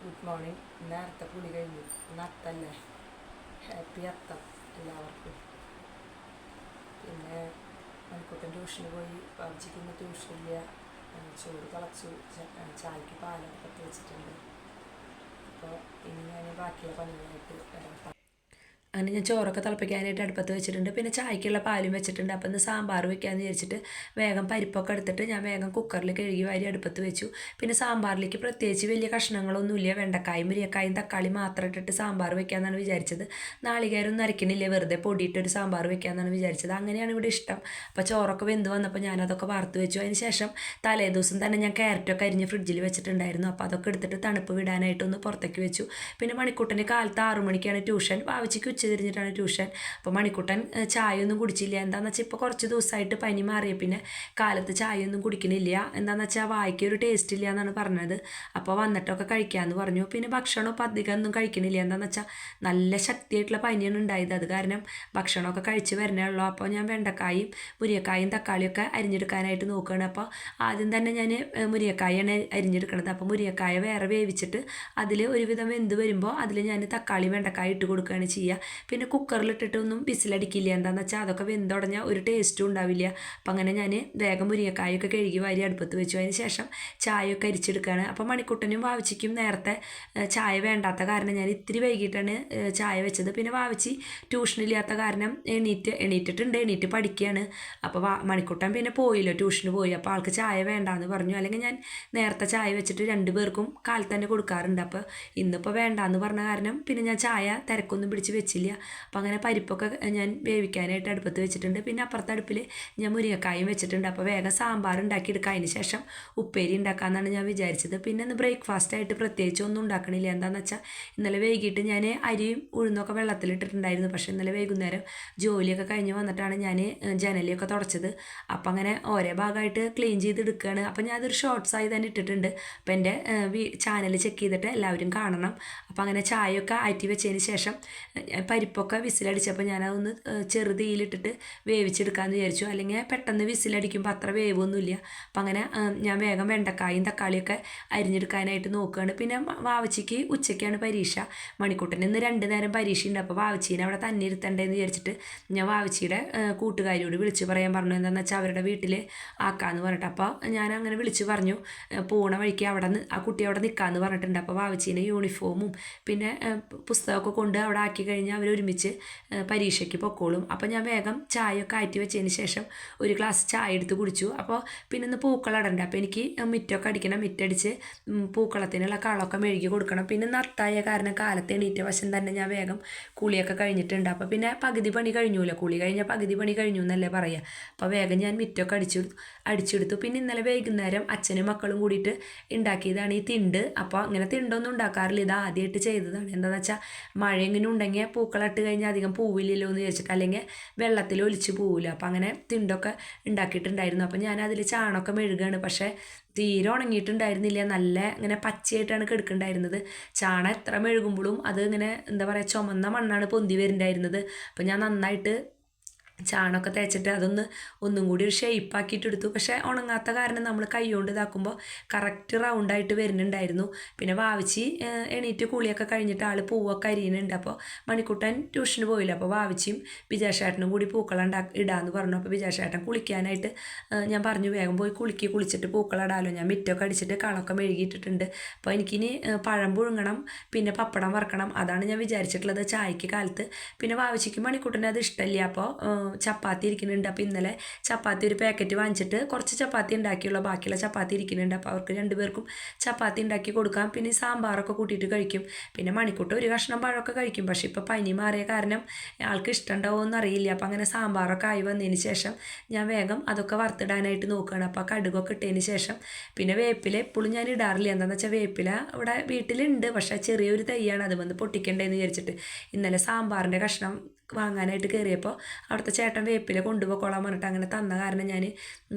Good morning നേരത്തെ കുളി കഴിഞ്ഞു ഇന്ന് അത്തല്ലേ ഹാപ്പി അത്തം എല്ലാവർക്കും പിന്നെ മണിക്കൂട്ടൻ ട്യൂഷന് പോയി പബ്ജിക്ക് ഇന്ന് ട്യൂഷനില്ല ഏഹ് ചോറ് തിളച്ചു ച- ഏഹ് ചായക്ക് പാലൊക്കെ വെച്ചിട്ടുണ്ട് അപ്പോൾ ഇനി ഞാൻ ബാക്കിയുള്ള പണികളായിട്ട് വരാം അങ്ങനെ ഞാൻ ചോറൊക്കെ തിളപ്പിക്കാനായിട്ട് അടുപ്പത്ത് വെച്ചിട്ടുണ്ട്. പിന്നെ ചായക്കുള്ള പാലും വെച്ചിട്ടുണ്ട്. അപ്പം ഇന്ന് സാമ്പാർ വെക്കാമെന്ന് വിചാരിച്ചിട്ട് വേഗം പരിപ്പൊക്കെ എടുത്തിട്ട് ഞാൻ വേഗം കുക്കറിൽ കഴുകി വാരി അടുപ്പത്ത് വെച്ചു. പിന്നെ സാമ്പാറിലേക്ക് പ്രത്യേകിച്ച് വലിയ കഷ്ണങ്ങളൊന്നുമില്ല. വെണ്ടക്കായും മുരിയക്കായും തക്കാളി മാത്രം ഇട്ടിട്ട് സാമ്പാർ വെക്കാമെന്നാണ് വിചാരിച്ചത്. നാളികേരം നരക്കണില്ല വെറുതെ പൊടിയിട്ടൊരു സാമ്പാർ വെക്കാമെന്നാണ് വിചാരിച്ചത്. അങ്ങനെയാണ് ഇവിടെ ഇഷ്ടം. അപ്പോൾ ചോറൊക്കെ വെന്ത് വന്നപ്പോൾ ഞാനതൊക്കെ വറുത്ത് വെച്ചു. അതിന് ശേഷം തലേ ദിവസം തന്നെ ഞാൻ ക്യാരറ്റൊക്കെ അരിഞ്ഞ് ഫ്രിഡ്ജിൽ വെച്ചിട്ടുണ്ടായിരുന്നു. അപ്പോൾ അതൊക്കെ എടുത്തിട്ട് തണുപ്പ് വിടാനായിട്ടൊന്ന് പുറത്തേക്ക് വെച്ചു. പിന്നെ മണിക്കൂട്ടിന് കാലത്ത് ആറു മണിക്കാണ് ട്യൂഷൻ. വാവച്ചിക്ക് ഉച്ച തിരിഞ്ഞിട്ടാണ് ട്യൂഷൻ. അപ്പോൾ മണിക്കുട്ടൻ ചായയൊന്നും കുടിച്ചില്ല. എന്താണെന്ന് വെച്ചാൽ ഇപ്പോൾ കുറച്ച് ദിവസമായിട്ട് പനി മാറിയ. പിന്നെ കാലത്ത് ചായയൊന്നും കുടിക്കണില്ല. എന്താണെന്ന് വെച്ചാൽ വായിക്ക് ഒരു ടേസ്റ്റ് ഇല്ല എന്നാണ് പറഞ്ഞത്. അപ്പോൾ വന്നിട്ടൊക്കെ കഴിക്കാമെന്ന് പറഞ്ഞു. പിന്നെ ഭക്ഷണം ഇപ്പം അധികം ഒന്നും കഴിക്കണില്ല. എന്താണെന്ന് വെച്ചാൽ നല്ല ശക്തിയായിട്ടുള്ള പനിയാണ് ഉണ്ടായത്. അത് കാരണം ഭക്ഷണമൊക്കെ കഴിച്ച് വരണേ ഉള്ളൂ. അപ്പോൾ ഞാൻ വെണ്ടക്കായും മുരിയക്കായും തക്കാളിയൊക്കെ അരിഞ്ഞെടുക്കാനായിട്ട് നോക്കുകയാണ് അപ്പോൾ ആദ്യം തന്നെ ഞാൻ മുരിയക്കായാണ് അരിഞ്ഞെടുക്കണത്. അപ്പോൾ മുരിയക്കായ വേറെ വേവിച്ചിട്ട് അതിൽ ഒരുവിധം വെന്ത് വരുമ്പോൾ അതിൽ ഞാൻ തക്കാളി വെണ്ടക്കായ ഇട്ട് കൊടുക്കുകയാണ് ചെയ്യുക പിന്നെ കുക്കറിലിട്ടിട്ടൊന്നും വിസിലടിക്കില്ല. എന്താണെന്ന് വെച്ചാൽ അതൊക്കെ വെന്തുടഞ്ഞാൽ ഒരു ടേസ്റ്റും ഉണ്ടാവില്ല. അപ്പം അങ്ങനെ ഞാൻ വേഗം മുരിങ്ങക്കായൊക്കെ കഴുകി വാരി അടുപ്പത്ത് വെച്ചു. അതിന് ശേഷം ചായയൊക്കെ അരിച്ചെടുക്കുകയാണ് അപ്പം മണിക്കുട്ടനും വാവിച്ചിക്കും നേരത്തെ ചായ വേണ്ടാത്ത കാരണം ഞാൻ ഇത്തിരി വൈകിട്ടാണ് ചായ വെച്ചത്. പിന്നെ വാവിച്ചി ട്യൂഷനില്ലാത്ത കാരണം എണീറ്റ് എണീറ്റിട്ടുണ്ട്. എണീറ്റ് പഠിക്കുകയാണ് അപ്പോൾ മണിക്കുട്ടൻ പിന്നെ പോയില്ല. ട്യൂഷന് പോയി. അപ്പോൾ ആൾക്ക് ചായ വേണ്ടാന്ന് പറഞ്ഞു. അല്ലെങ്കിൽ ഞാൻ നേരത്തെ ചായ വെച്ചിട്ട് രണ്ട് പേർക്കും കാലത്ത് തന്നെ കൊടുക്കാറുണ്ട്. അപ്പോൾ ഇന്നിപ്പോൾ വേണ്ടാന്ന് പറഞ്ഞ കാരണം പിന്നെ ഞാൻ ചായ തിരക്കൊന്നും പിടിച്ച് വെച്ചില്ല. അപ്പോൾ അങ്ങനെ പരിപ്പൊക്കെ ഞാൻ വേവിക്കാനായിട്ട് അടുപ്പത്ത് വെച്ചിട്ടുണ്ട്. പിന്നെ അപ്പുറത്തെ അടുപ്പിൽ ഞാൻ മുരിങ്ങക്കായും വെച്ചിട്ടുണ്ട്. അപ്പോൾ വേഗം സാമ്പാർ ഉണ്ടാക്കിയെടുക്കുക അതിന് ശേഷം ഉപ്പേരി ഉണ്ടാക്കാമെന്നാണ് ഞാൻ വിചാരിച്ചത്. പിന്നെ ഇന്ന് ബ്രേക്ക്ഫാസ്റ്റ് ആയിട്ട് പ്രത്യേകിച്ച് ഒന്നും ഉണ്ടാക്കണില്ല. എന്താണെന്ന് വെച്ചാൽ ഇന്നലെ വൈകിട്ട് ഞാൻ അരിയും ഉഴുന്നൊക്കെ വെള്ളത്തിലിട്ടിട്ടുണ്ടായിരുന്നു. പക്ഷേ ഇന്നലെ വൈകുന്നേരം ജോലിയൊക്കെ കഴിഞ്ഞ് വന്നിട്ടാണ് ഞാൻ ജനലിയൊക്കെ തുടച്ചത്. അപ്പം അങ്ങനെ ഓരോ ഭാഗമായിട്ട് ക്ലീൻ ചെയ്തെടുക്കുകയാണ്. അപ്പം ഞാൻ അതൊരു ഷോർട്സ് ആയി തന്നെ ഇട്ടിട്ടുണ്ട്. അപ്പം എന്റെ ചാനൽ ചെക്ക് ചെയ്തിട്ട് എല്ലാവരും കാണണം. അപ്പം അങ്ങനെ ചായയൊക്കെ ആറ്റി വെച്ചതിന് ശേഷം പരിപ്പൊക്കെ വിസിലടിച്ചപ്പോൾ ഞാനതൊന്ന് ചെറുതീയിലിട്ടിട്ട് വേവിച്ചെടുക്കാമെന്ന് വിചാരിച്ചു. അല്ലെങ്കിൽ പെട്ടെന്ന് വിസിലടിക്കുമ്പോൾ അത്ര വേവൊന്നുമില്ല. അപ്പം അങ്ങനെ ഞാൻ വേഗം വെണ്ടക്കായും തക്കാളിയൊക്കെ അരിഞ്ഞെടുക്കാനായിട്ട് നോക്കുകയാണ് പിന്നെ വാവച്ചിക്ക് ഉച്ചയ്ക്കാണ് പരീക്ഷ. മണിക്കൂട്ടൻ ഇന്ന് രണ്ട് നേരം പരീക്ഷ ഉണ്ട് അപ്പോൾ വാവച്ചീനെ അവിടെ തന്നെ ഇരുത്തണ്ടേന്ന് വിചാരിച്ചിട്ട് ഞാൻ വാവച്ചിയുടെ കൂട്ടുകാരിയോട് വിളിച്ചു പറയാൻ പറഞ്ഞു. എന്താണെന്ന് വെച്ചാൽ അവരുടെ വീട്ടിൽ ആക്കാമെന്ന് പറഞ്ഞിട്ട്. അപ്പോൾ ഞാൻ അങ്ങനെ വിളിച്ച് പറഞ്ഞു പോണ വഴിക്ക് അവിടെ ആ കുട്ടി അവിടെ നിൽക്കാമെന്ന് പറഞ്ഞിട്ടുണ്ട്. അപ്പോൾ വാവച്ചീനെ യൂണിഫോമും പിന്നെ പുസ്തകമൊക്കെ കൊണ്ട് അവിടെ ആക്കി കഴിഞ്ഞാൽ അവർ ഒരുമിച്ച് പരീക്ഷയ്ക്ക് പൊക്കോളും. അപ്പോൾ ഞാൻ വേഗം ചായയൊക്കെ ആറ്റി വെച്ചതിന് ശേഷം ഒരു ഗ്ലാസ് ചായ എടുത്ത് കുടിച്ചു. അപ്പോൾ പിന്നെ ഒന്ന് പൂക്കളടണ്ട അപ്പോൾ എനിക്ക് മിറ്റൊക്കെ അടിക്കണം. മിറ്റടിച്ച് പൂക്കളത്തിനുള്ള കളമൊക്കെ മെഴുകി കൊടുക്കണം. പിന്നെ നത്തായ കാരണം കാലത്ത് എണീറ്റ വശം തന്നെ ഞാൻ വേഗം കുളിയൊക്കെ കഴിഞ്ഞിട്ടുണ്ട്. അപ്പോൾ പിന്നെ പകുതി പണി കഴിഞ്ഞൂല? കുളി കഴിഞ്ഞാൽ പകുതി പണി കഴിഞ്ഞു എന്നല്ലേ പറയുക അപ്പോൾ വേഗം ഞാൻ മിറ്റൊക്കെ അടിച്ചു അടിച്ചെടുത്തു. പിന്നെ ഇന്നലെ വൈകുന്നേരം അച്ഛനും മക്കളും കൂടിയിട്ട് ഉണ്ടാക്കിയതാണ് ഈ തിണ്ട്. അപ്പോൾ അങ്ങനെ തിണ്ടൊന്നും ഉണ്ടാക്കാറില്ല. ഇത് ആദ്യമായിട്ട് ചെയ്തതാണ്. എന്താണെന്ന് വെച്ചാൽ മഴ എങ്ങനെ ഉണ്ടെങ്കിൽ പൂക്കളിട്ട് കഴിഞ്ഞാൽ അധികം പൂവില്ലല്ലോ എന്ന് വിചാരിച്ചിട്ട് അല്ലെങ്കിൽ വെള്ളത്തിൽ ഒലിച്ച് പോവില്ല അപ്പം അങ്ങനെ തിണ്ടൊക്കെ ഉണ്ടാക്കിയിട്ടുണ്ടായിരുന്നു. അപ്പം ഞാൻ അതിൽ ചാണൊക്കെ മെഴുകാണ്. പക്ഷേ തീരെ ഉണങ്ങിയിട്ടുണ്ടായിരുന്നില്ല. നല്ല ഇങ്ങനെ പച്ചയായിട്ടാണ് കിടക്കുന്നുണ്ടായിരുന്നത് ചാണ എത്ര മെഴുകുമ്പോഴും അത് ഇങ്ങനെ എന്താ പറയുക ചുമന്ന മണ്ണാണ് പൊന്തി വരുന്നുണ്ടായിരുന്നത് അപ്പം ഞാൻ നന്നായിട്ട് ചാണകമൊക്കെ തേച്ചിട്ട് അതൊന്ന് ഒന്നും കൂടി ഒരു ഷേപ്പ് ആക്കിയിട്ട് എടുത്തു. പക്ഷേ ഉണങ്ങാത്ത കാരണം നമ്മൾ കൈകൊണ്ട് ഇതാക്കുമ്പോൾ കറക്റ്റ് റൗണ്ടായിട്ട് വരുന്നുണ്ടായിരുന്നു. പിന്നെ വാവിച്ചി എണീറ്റ് കുളിയൊക്കെ കഴിഞ്ഞിട്ട് ആൾ പൂവൊക്കെ അരിയുന്നുണ്ട്. അപ്പോൾ മണിക്കുട്ടൻ ട്യൂഷന് പോയില്ല. അപ്പോൾ വാവിച്ചിയും വിജയശേട്ടനും കൂടി പൂക്കളുണ്ടാ ഇടാന്ന് പറഞ്ഞു. അപ്പോൾ വിജയശേട്ടൻ കുളിക്കാനായിട്ട് ഞാൻ പറഞ്ഞു വേഗം പോയി കുളിക്ക് കുളിച്ചിട്ട് പൂക്കളിടാമല്ലോ ഞാൻ മിറ്റൊക്കെ അടിച്ചിട്ട് കളമൊക്കെ മെഴുകിയിട്ടിട്ടുണ്ട്. അപ്പോൾ എനിക്കിനി പഴം പുഴുങ്ങണം പിന്നെ പപ്പടം വറക്കണം. അതാണ് ഞാൻ വിചാരിച്ചിട്ടുള്ളത് ചായക്ക് കാലത്ത്. പിന്നെ വാവിച്ചിക്ക് മണിക്കുട്ടൻ അത് ഇഷ്ടമില്ല അപ്പോൾ ചപ്പാത്തി ഇരിക്കുന്നുണ്ട്. അപ്പോൾ ഇന്നലെ ചപ്പാത്തി ഒരു പാക്കറ്റ് വാങ്ങിച്ചിട്ട് കുറച്ച് ചപ്പാത്തി ഉണ്ടാക്കിയുള്ള ബാക്കിയുള്ള ചപ്പാത്തി ഇരിക്കുന്നുണ്ട്. അപ്പോൾ അവർക്ക് രണ്ടുപേർക്കും ചപ്പാത്തി ഉണ്ടാക്കി കൊടുക്കാം. പിന്നെ സാമ്പാറൊക്കെ കൂട്ടിയിട്ട് കഴിക്കും. പിന്നെ മണിക്കൂട്ട് ഒരു കഷ്ണം പഴമൊക്കെ കഴിക്കും. പക്ഷേ ഇപ്പോൾ പനി മാറിയ കാരണം ആൾക്ക് ഇഷ്ടമുണ്ടാവുമോ എന്നറിയില്ല അപ്പോൾ അങ്ങനെ സാമ്പാറൊക്കെ ആയി വന്നതിന് ശേഷം ഞാൻ വേഗം അതൊക്കെ വറുത്തിടാനായിട്ട് നോക്കുകയാണ്. അപ്പോൾ കടുകൊക്കെ ഇട്ടതിന് ശേഷം പിന്നെ വേപ്പില എപ്പോഴും ഞാൻ ഇടാറില്ല. എന്താണെന്ന് വെച്ചാൽ വേപ്പില ഇവിടെ വീട്ടിലുണ്ട്. പക്ഷേ ചെറിയൊരു തൈയാണ്. അത് വന്ന് പൊട്ടിക്കണ്ടേന്ന് വിചാരിച്ചിട്ട് ഇന്നലെ സാമ്പാറിന്റെ കഷ്ണം വാങ്ങാനായിട്ട് കയറിയപ്പോൾ അവിടുത്തെ ചേട്ടൻ വേപ്പില കൊണ്ടുപോയിക്കോളാൻ പറഞ്ഞിട്ട് അങ്ങനെ തന്ന കാരണം ഞാൻ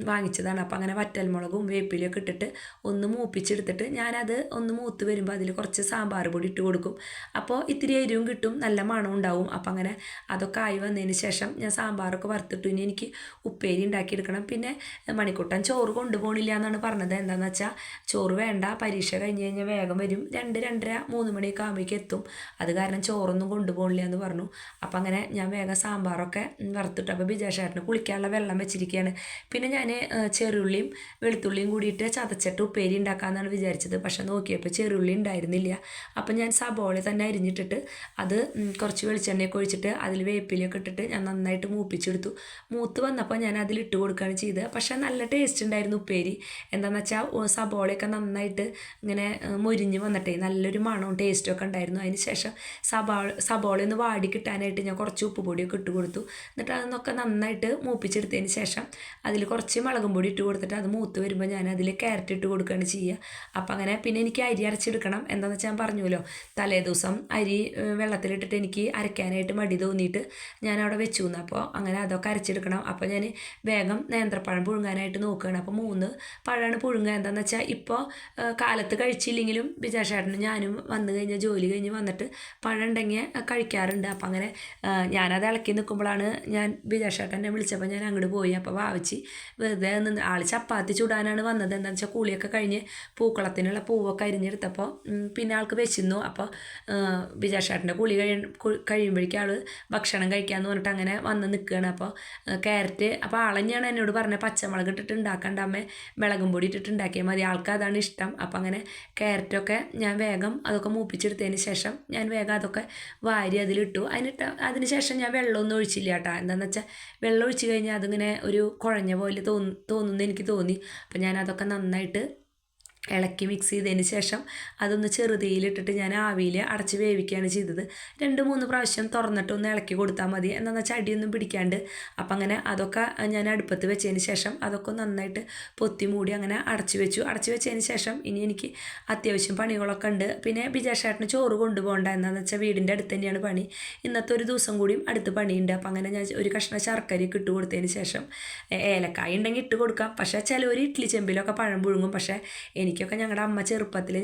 വാങ്ങിച്ചതാണ്. അപ്പോൾ അങ്ങനെ വറ്റൽമുളകും വേപ്പിലയൊക്കെ ഇട്ടിട്ട് ഒന്ന് മൂപ്പിച്ചെടുത്തിട്ട് ഞാനത് ഒന്ന് മൂത്ത് വരുമ്പോൾ അതിൽ കുറച്ച് സാമ്പാർ പൊടി ഇട്ട് കൊടുക്കും. അപ്പോൾ ഇത്തിരി എരിവും കിട്ടും നല്ല മണം ഉണ്ടാവും. അപ്പോൾ അങ്ങനെ അതൊക്കെ ആയി വന്നതിന് ശേഷം ഞാൻ സാമ്പാറൊക്കെ വറുത്തിട്ട്. ഇനി എനിക്ക് ഉപ്പേരി ഉണ്ടാക്കിയെടുക്കണം. പിന്നെ മണിക്കുട്ടൻ ചോറ് കൊണ്ടുപോകണില്ല എന്നാണ് പറഞ്ഞത്. എന്താണെന്ന് വെച്ചാൽ ചോറ് വേണ്ട പരീക്ഷ കഴിഞ്ഞ് കഴിഞ്ഞാൽ വേഗം വരും. രണ്ട് രണ്ടര മൂന്ന് മണിയൊക്കെ ആകുമ്പോഴേക്കും എത്തും. അത് കാരണം ചോറൊന്നും കൊണ്ടുപോകണില്ല എന്ന് പറഞ്ഞു. അപ്പം അങ്ങനെ ഞാൻ വേഗം സാമ്പാറൊക്കെ വറുത്തിട്ടു. അപ്പോൾ ബിജേഷേട്ടന് കുളിക്കാനുള്ള വെള്ളം വെച്ചിരിക്കുകയാണ് പിന്നെ ഞാൻ ചെറുള്ളിയും വെളുത്തുള്ളിയും കൂടിയിട്ട് ചതച്ചിട്ട് ഉപ്പേരി ഉണ്ടാക്കാമെന്നാണ് വിചാരിച്ചത്. പക്ഷേ നോക്കിയപ്പോൾ ചെറുള്ളി ഉണ്ടായിരുന്നില്ല. അപ്പം ഞാൻ സബോള തന്നെ അരിഞ്ഞിട്ടിട്ട് അത് കുറച്ച് വെളിച്ചെണ്ണയൊക്കെ ഒഴിച്ചിട്ട് അതിൽ വേപ്പിലൊക്കെ ഇട്ടിട്ട് ഞാൻ നന്നായിട്ട് മൂപ്പിച്ചെടുത്തു. മൂത്ത് വന്നപ്പോൾ ഞാൻ അതിൽ ഇട്ട് കൊടുക്കുകയാണ് ചെയ്തത്. പക്ഷേ നല്ല ടേസ്റ്റ് ഉണ്ടായിരുന്നു ഉപ്പേരി. എന്താണെന്ന് വെച്ചാൽ സബോളയൊക്കെ നന്നായിട്ട് ഇങ്ങനെ മൊരിഞ്ഞ് വന്നിട്ടേ നല്ലൊരു മണവും ടേസ്റ്റും ഒക്കെ ഉണ്ടായിരുന്നു. അതിന് ശേഷം സബോള സബോള ഒന്ന് വാടി കിട്ടാനായിട്ട് ഞാൻ കുറച്ച് ഉപ്പ് പൊടിയൊക്കെ ഇട്ട് കൊടുത്തു. എന്നിട്ട് അതൊന്നൊക്കെ നന്നായിട്ട് മൂപ്പിച്ചെടുത്തതിന് ശേഷം അതിൽ കുറച്ച് മുളകും പൊടി ഇട്ട് കൊടുത്തിട്ട് അത് മൂത്ത് വരുമ്പോൾ ഞാൻ അതിൽ ക്യാരറ്റ് ഇട്ട് കൊടുക്കുകയാണ് ചെയ്യുക അപ്പം അങ്ങനെ പിന്നെ എനിക്ക് അരി അരച്ചെടുക്കണം എന്താണെന്ന് വെച്ചാൽ ഞാൻ പറഞ്ഞല്ലോ തലേ ദിവസം അരി വെള്ളത്തിലിട്ടിട്ട് എനിക്ക് അരയ്ക്കാനായിട്ട് മടി തോന്നിയിട്ട് ഞാൻ അവിടെ വെച്ചു അപ്പോൾ അങ്ങനെ അതൊക്കെ അരച്ചെടുക്കണം. അപ്പോൾ ഞാൻ വേഗം നേന്ത്രപ്പഴം പുഴുങ്ങാനായിട്ട് നോക്കുകയാണ് അപ്പോൾ മൂന്ന് പഴമാണ് പുഴുങ്ങുക. എന്താണെന്ന് വെച്ചാൽ ഇപ്പോൾ കാലത്ത് കഴിച്ചില്ലെങ്കിലും ബിജാഷേട്ടനും ഞാനും വന്നു കഴിഞ്ഞാൽ ജോലി കഴിഞ്ഞ് വന്നിട്ട് പഴം ഉണ്ടെങ്കിൽ കഴിക്കാറുണ്ട്. അപ്പം അങ്ങനെ ഞാനത് ഇളക്കി നിൽക്കുമ്പോഴാണ് ഞാൻ ബിജാഷേട്ടനെ വിളിച്ചപ്പോൾ ഞാൻ അങ്ങോട്ട് പോയി. അപ്പോൾ വാവിച്ച് വെറുതെ നിന്ന് ആൾ ചപ്പാത്തി ചൂടാനാണ് വന്നത്. എന്താണെന്ന് വെച്ചാൽ കൂളിയൊക്കെ കഴിഞ്ഞ് പൂക്കളത്തിനുള്ള പൂവൊക്കെ അരിഞ്ഞെടുത്തപ്പോൾ പിന്നെ ആൾക്ക് വെച്ചിരുന്നു അപ്പോൾ ബിജാഷേട്ടന്റെ കുളി കഴി കഴിയുമ്പോഴേക്കും ആൾ ഭക്ഷണം കഴിക്കാമെന്ന് പറഞ്ഞിട്ട് അങ്ങനെ വന്ന് നിൽക്കുകയാണ്. അപ്പോൾ ക്യാരറ്റ് അപ്പോൾ ആളെന്നെയാണ് എന്നോട് പറഞ്ഞത്. പച്ചമുളക് ഇട്ടിട്ട് ഉണ്ടാക്കണ്ട അമ്മ. മുളകും പൊടി ഇട്ടിട്ട് ഉണ്ടാക്കിയാൽ മതി. ആൾക്ക് അതാണ് ഇഷ്ടം. അപ്പോൾ അങ്ങനെ ക്യാരറ്റൊക്കെ ഞാൻ വേഗം അതൊക്കെ മൂപ്പിച്ചെടുത്തതിന് ശേഷം ഞാൻ വേഗം അതൊക്കെ വാരി അതിലിട്ടു. അതിനിട്ട് അതിന് ശേഷം ഞാൻ വെള്ളമൊന്നും ഒഴിച്ചില്ല കേട്ടോ എന്താണെന്ന് വെച്ചാൽ വെള്ളം ഒഴിച്ച് കഴിഞ്ഞാൽ അതിങ്ങനെ ഒരു കുഴഞ്ഞ പോലെ തോന്നു തോന്നുന്നു എനിക്ക് തോന്നി. അപ്പം ഞാൻ അതൊക്കെ നന്നായിട്ട് ഇളക്കി മിക്സ് ചെയ്തതിന് ശേഷം അതൊന്ന് ചെറുതീയിലിട്ടിട്ട് ഞാൻ ആവിയിൽ അടച്ച് വേവിക്കുകയാണ് ചെയ്തത്. രണ്ട് മൂന്ന് പ്രാവശ്യം തുറന്നിട്ട് ഒന്ന് ഇളക്കി കൊടുത്താൽ മതി. വെച്ചാൽ അടിയൊന്നും പിടിക്കാണ്ട്. അപ്പം അങ്ങനെ അതൊക്കെ ഞാൻ അടുപ്പത്ത് വെച്ചതിന് ശേഷം അതൊക്കെ നന്നായിട്ട് പൊത്തി മൂടി അങ്ങനെ അടച്ചു വെച്ചു. അടച്ചു വെച്ചതിന് ശേഷം ഇനി എനിക്ക് അത്യാവശ്യം പണികളൊക്കെ ഉണ്ട്. പിന്നെ ബിജാഷേട്ടന് ചോറ് കൊണ്ടുപോകണ്ട. എന്താണെന്ന് വെച്ചാൽ വീടിന്റെ അടുത്ത് തന്നെയാണ് പണി. ഇന്നത്തെ ഒരു ദിവസം കൂടിയും അടുത്ത് പണിയുണ്ട്. അപ്പം അങ്ങനെ ഞാൻ ഒരു കഷ്ണ ശർക്കരയൊക്കെ ഇട്ട് കൊടുത്തതിന് ശേഷം ഏലക്കായ ഉണ്ടെങ്കിൽ ഇട്ട് കൊടുക്കാം. പക്ഷേ ചിലവർ ഇഡ്ഡലി ചെമ്പിലൊക്കെ പഴം പുഴുങ്ങും. പക്ഷേ എനിക്കൊക്കെ ഞങ്ങളുടെ അമ്മ ചെറുപ്പത്തിൽ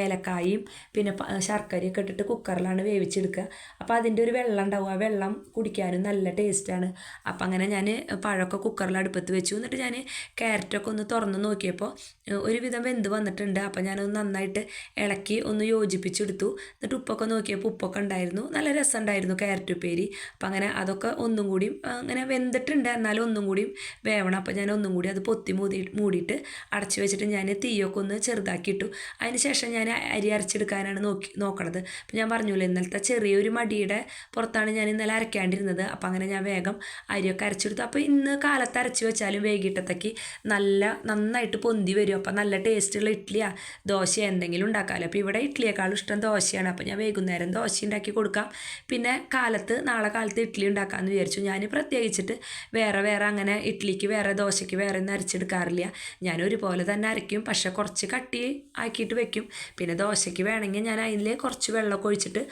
ഏലക്കായും പിന്നെ ശർക്കരയൊക്കെ ഇട്ടിട്ട് കുക്കറിലാണ് വേവിച്ചെടുക്കുക അപ്പോൾ അതിന്റെ ഒരു വെള്ളം ഉണ്ടാവും. ആ വെള്ളം കുടിക്കാനും നല്ല ടേസ്റ്റാണ് അപ്പം അങ്ങനെ ഞാൻ പഴമൊക്കെ കുക്കറിൽ അടുപ്പത്ത് വെച്ചു. എന്നിട്ട് ഞാൻ ക്യാരറ്റൊക്കെ ഒന്ന് തുറന്ന് നോക്കിയപ്പോൾ ഒരുവിധം വെന്ത് വന്നിട്ടുണ്ട്. അപ്പോൾ ഞാനൊന്ന് നന്നായിട്ട് ഇളക്കി ഒന്ന് യോജിപ്പിച്ചെടുത്തു. എന്നിട്ട് ഉപ്പൊക്കെ നോക്കിയപ്പോൾ ഉപ്പൊക്കെ ഉണ്ടായിരുന്നു. നല്ല രസമുണ്ടായിരുന്നു ക്യാരറ്റ് ഉപ്പേരി. അപ്പം അങ്ങനെ അതൊക്കെ ഒന്നും കൂടിയും അങ്ങനെ വെന്തിട്ടുണ്ട്. എന്നാലും ഒന്നും കൂടിയും വേവണം. അപ്പോൾ ഞാൻ ഒന്നും കൂടി അത് പൊത്തി മൂടി മൂടിയിട്ട് അടച്ചു വെച്ചിട്ട് ഞാൻ തീയൊക്കെ ഒന്ന് ചെറുതാക്കിയിട്ടു. അതിന് ശേഷം ഞാൻ അരി അരച്ചെടുക്കാനാണ് നോക്കി നോക്കണത്. അപ്പം ഞാൻ പറഞ്ഞല്ലോ ഇന്നലത്തെ ചെറിയൊരു മടിയുടെ പുറത്താണ് ഞാൻ ഇന്നലെ അരയ്ക്കാണ്ടിരുന്നത് അപ്പം അങ്ങനെ ഞാൻ വേഗം അരിയൊക്കെ അരച്ചെടുത്തു. അപ്പോൾ ഇന്ന് കാലത്ത് അരച്ച് വെച്ചാലും വൈകിട്ടത്തേക്ക് നല്ല നന്നായിട്ട് പൊന്തി വരും. അപ്പം നല്ല ടേസ്റ്റുള്ള ഇഡ്ഡലിയാ. ദോശ എന്തെങ്കിലും ഉണ്ടാക്കാമല്ലോ അപ്പോൾ ഇവിടെ ഇഡ്ഡലിയേക്കാളും ഇഷ്ടം ദോശയാണ്. അപ്പോൾ ഞാൻ വൈകുന്നേരം ദോശ ഉണ്ടാക്കി കൊടുക്കാം. പിന്നെ കാലത്ത് നാളെ കാലത്ത് ഇഡ്ഡലി ഉണ്ടാക്കാമെന്ന് വിചാരിച്ചു. ഞാൻ പ്രത്യേകിച്ചിട്ട് വേറെ വേറെ അങ്ങനെ ഇഡ്ഡലിക്ക് വേറെ ദോശയ്ക്ക് വേറെ ഒന്നും അരച്ചെടുക്കാറില്ല. ഞാൻ ഒരുപോലെ തന്നെ അരയ്ക്കും. പക്ഷേ കുറച്ച് കട്ടി ആക്കിയിട്ട് വെക്കും. പിന്നെ ദോശയ്ക്ക് വേണമെങ്കിൽ ഞാൻ അതിൽ കുറച്ച് വെള്ളമൊക്കെ ഒഴിച്ചിട്ട്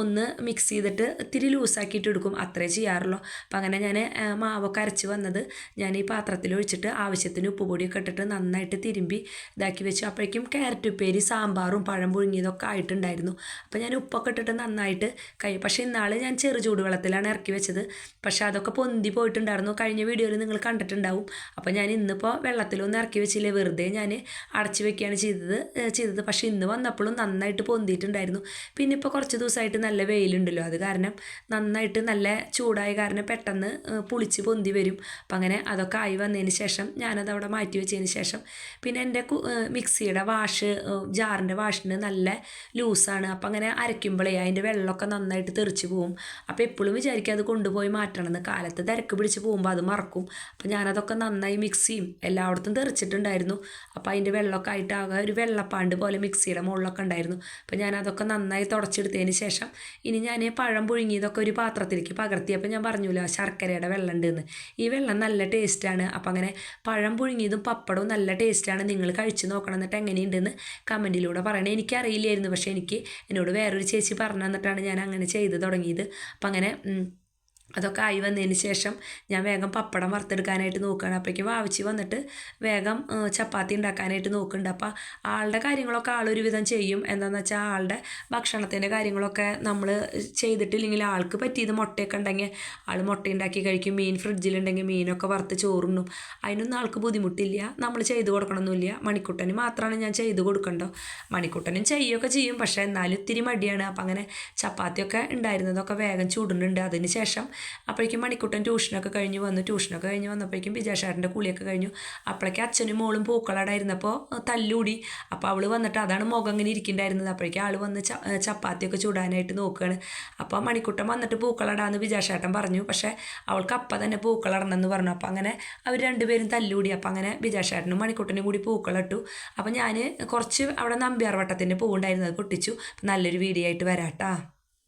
ഒന്ന് മിക്സ് ചെയ്തിട്ട് ഇത്തിരി ലൂസാക്കിയിട്ട് എടുക്കും. അത്രേ ചെയ്യാറുള്ളൂ. അപ്പം അങ്ങനെ ഞാൻ മാവൊക്കെ അരച്ച് വന്നത് ഞാൻ ഈ പാത്രത്തിൽ ഒഴിച്ചിട്ട് ആവശ്യത്തിന് ഉപ്പ് പൊടിയൊക്കെ ഇട്ടിട്ട് നന്നായിട്ട് തിരുമ്പി ഇതാക്കി വെച്ചു. അപ്പോഴേക്കും ക്യാരറ്റ് ഉപ്പേരി സാമ്പാറും പഴം പുഴുങ്ങിയതൊക്കെ ആയിട്ടുണ്ടായിരുന്നു. അപ്പോൾ ഞാൻ ഉപ്പൊക്കെ ഇട്ടിട്ട് നന്നായിട്ട് കൈ പക്ഷേ ഇന്നാൾ ഞാൻ ചെറു ചൂടുവെള്ളത്തിലാണ് ഇറക്കി വെച്ചത്. പക്ഷേ അതൊക്കെ പൊന്തി പോയിട്ടുണ്ടായിരുന്നു. കഴിഞ്ഞ വീഡിയോയിൽ നിങ്ങൾ കണ്ടിട്ടുണ്ടാവും. അപ്പോൾ ഞാൻ ഇന്നിപ്പോൾ വെള്ളത്തിലൊന്നും ഇറക്കി വെച്ചില്ലേ? വെറുതെ ഞാൻ അടച്ചു വെക്കുകയാണ് ചെയ്തത് ചെയ്തത്. പക്ഷേ ഇന്ന് വന്നപ്പോഴും നന്നായിട്ട് പൊന്തിയിട്ടുണ്ടായിരുന്നു. പിന്നെ ഇപ്പോൾ കുറച്ച് ദിവസമായിട്ട് നല്ല വെയിലുണ്ടല്ലോ. അത് കാരണം നന്നായിട്ട് നല്ല ചൂടായ കാരണം പെട്ടെന്ന് പുളിച്ച് പൊന്തി വരും. അപ്പം അങ്ങനെ അതൊക്കെ ആയി വന്നതിന് ശേഷം ഞാനത് അവിടെ മാറ്റി വെച്ചതിന് ശേഷം പിന്നെ എന്റെ മിക്സിയുടെ വാഷ് ജാറിന്റെ വാഷിന് നല്ല ലൂസാണ്. അപ്പം അങ്ങനെ അരയ്ക്കുമ്പോഴേ അതിന്റെ വെള്ളമൊക്കെ നന്നായിട്ട് തെറിച്ച് പോവും. അപ്പോൾ എപ്പോഴും വിചാരിക്കുക അത് കൊണ്ടുപോയി മാറ്റണമെന്ന് കാലത്ത് തിരക്ക് പിടിച്ച് പോകുമ്പോൾ അത് മറക്കും. അപ്പം ഞാനതൊക്കെ നന്നായി മിക്സ് ചെയ്യും. എല്ലായിടത്തും തെറിച്ചിട്ടുണ്ടായിരുന്നു. അപ്പോൾ അതിന്റെ വെള്ളമൊക്കെ ആയിട്ട് ആകെ ഒരു വെള്ളപ്പാണ്ട് പോലെ മിക്സിയുടെ മുകളിലൊക്കെ ഉണ്ടായിരുന്നു. അപ്പോൾ ഞാൻ അതൊക്കെ നന്നായി തുടച്ചെടുത്തതിന് ശേഷം ഇനി ഞാൻ പഴം പുഴുങ്ങിയതൊക്കെ ഒരു പാത്രത്തിലേക്ക് പകർത്തി. പകർത്തിയപ്പോൾ ഞാൻ പറഞ്ഞില്ല ശർക്കരയുടെ വെള്ളം ഉണ്ടെന്ന് ഈ വെള്ളം നല്ല ടേസ്റ്റാണ് അപ്പോൾ അങ്ങനെ പഴം പുഴുങ്ങിയതും പപ്പടവും നല്ല ടേസ്റ്റാണ് നിങ്ങൾ കഴിച്ച് നോക്കണം എന്നിട്ട് എങ്ങനെയുണ്ടെന്ന് കമന്റിലൂടെ പറയണേ. എനിക്കറിയില്ലായിരുന്നു. പക്ഷേ എനിക്ക് എന്നോട് വേറൊരു ചേച്ചി പറഞ്ഞു തന്നിട്ടാണ് ഞാൻ അങ്ങനെ ചെയ്ത് തുടങ്ങിയത്. അപ്പം അങ്ങനെ അതൊക്കെ ആയി വന്നതിന് ശേഷം ഞാൻ വേഗം പപ്പടം വറുത്തെടുക്കാനായിട്ട് നോക്കുകയാണ്. അപ്പോഴേക്കും വാവിച്ച് വന്നിട്ട് വേഗം ചപ്പാത്തി ഉണ്ടാക്കാനായിട്ട് നോക്കുന്നുണ്ട്. അപ്പോൾ ആളുടെ കാര്യങ്ങളൊക്കെ ആളൊരുവിധം ചെയ്യും. എന്താണെന്ന് വെച്ചാൽ ആളുടെ ഭക്ഷണത്തിന്റെ കാര്യങ്ങളൊക്കെ നമ്മൾ ചെയ്തിട്ടില്ലെങ്കിൽ ആൾക്ക് പറ്റിയത് മുട്ടയൊക്കെ ഉണ്ടെങ്കിൽ ആൾ മുട്ട ഉണ്ടാക്കി കഴിക്കും. മീൻ ഫ്രിഡ്ജിലുണ്ടെങ്കിൽ മീനൊക്കെ വറുത്ത് ചോറുണ്ണും. അതിനൊന്നും ആൾക്ക് ബുദ്ധിമുട്ടില്ല. നമ്മൾ ചെയ്ത് കൊടുക്കണമെന്നില്ല മണിക്കുട്ടന് മാത്രമാണ് ഞാൻ ചെയ്ത് കൊടുക്കണ്ടോ മണിക്കുട്ടനും ചെയ്യുകയൊക്കെ ചെയ്യും. പക്ഷേ എന്നാലും ഇത്തിരി മടിയാണ്. അപ്പം അങ്ങനെ ചപ്പാത്തിയൊക്കെ ഉണ്ടായിരുന്നതൊക്കെ വേഗം ചൂടുന്നുണ്ട്. അതിന് ശേഷം അപ്പോഴേക്കും മണിക്കുട്ടൻ ട്യൂഷനൊക്കെ കഴിഞ്ഞ് വന്നു. ട്യൂഷനൊക്കെ കഴിഞ്ഞ് വന്നപ്പോഴേക്കും വിജയശാരന്റെ കുളിയൊക്കെ കഴിഞ്ഞു. അപ്പോഴേക്കും അച്ഛനും മോളും പൂക്കളടായിരുന്നപ്പോൾ തല്ലൂടി. അപ്പോൾ അവൾ വന്നിട്ട് അതാണ് മുഖം ഇങ്ങനെ ഇരിക്കുന്നുണ്ടായിരുന്നത് അപ്പോഴേക്കും ആൾ വന്ന് ചപ്പാത്തിയൊക്കെ ചൂടാനായിട്ട് നോക്കുകയാണ് അപ്പോൾ മണിക്കുട്ടൻ വന്നിട്ട് പൂക്കളടാന്ന് വിജയശേട്ടൻ പറഞ്ഞു. പക്ഷേ അവൾക്ക് അപ്പം തന്നെ പൂക്കളടണമെന്ന് പറഞ്ഞു. അപ്പോൾ അങ്ങനെ അവർ രണ്ടുപേരും തല്ലൂടി. അപ്പോൾ അങ്ങനെ വിജയശേട്ടനും മണിക്കുട്ടനും കൂടി പൂക്കളിട്ടു. അപ്പോൾ ഞാൻ കുറച്ച് അവിടെ നമ്പ്യാർ വട്ടത്തിന്റെ പൂവുണ്ടായിരുന്നു. അത് പൊട്ടിച്ചു. നല്ലൊരു വീഡിയോ ആയിട്ട് വരാം ട്ടാ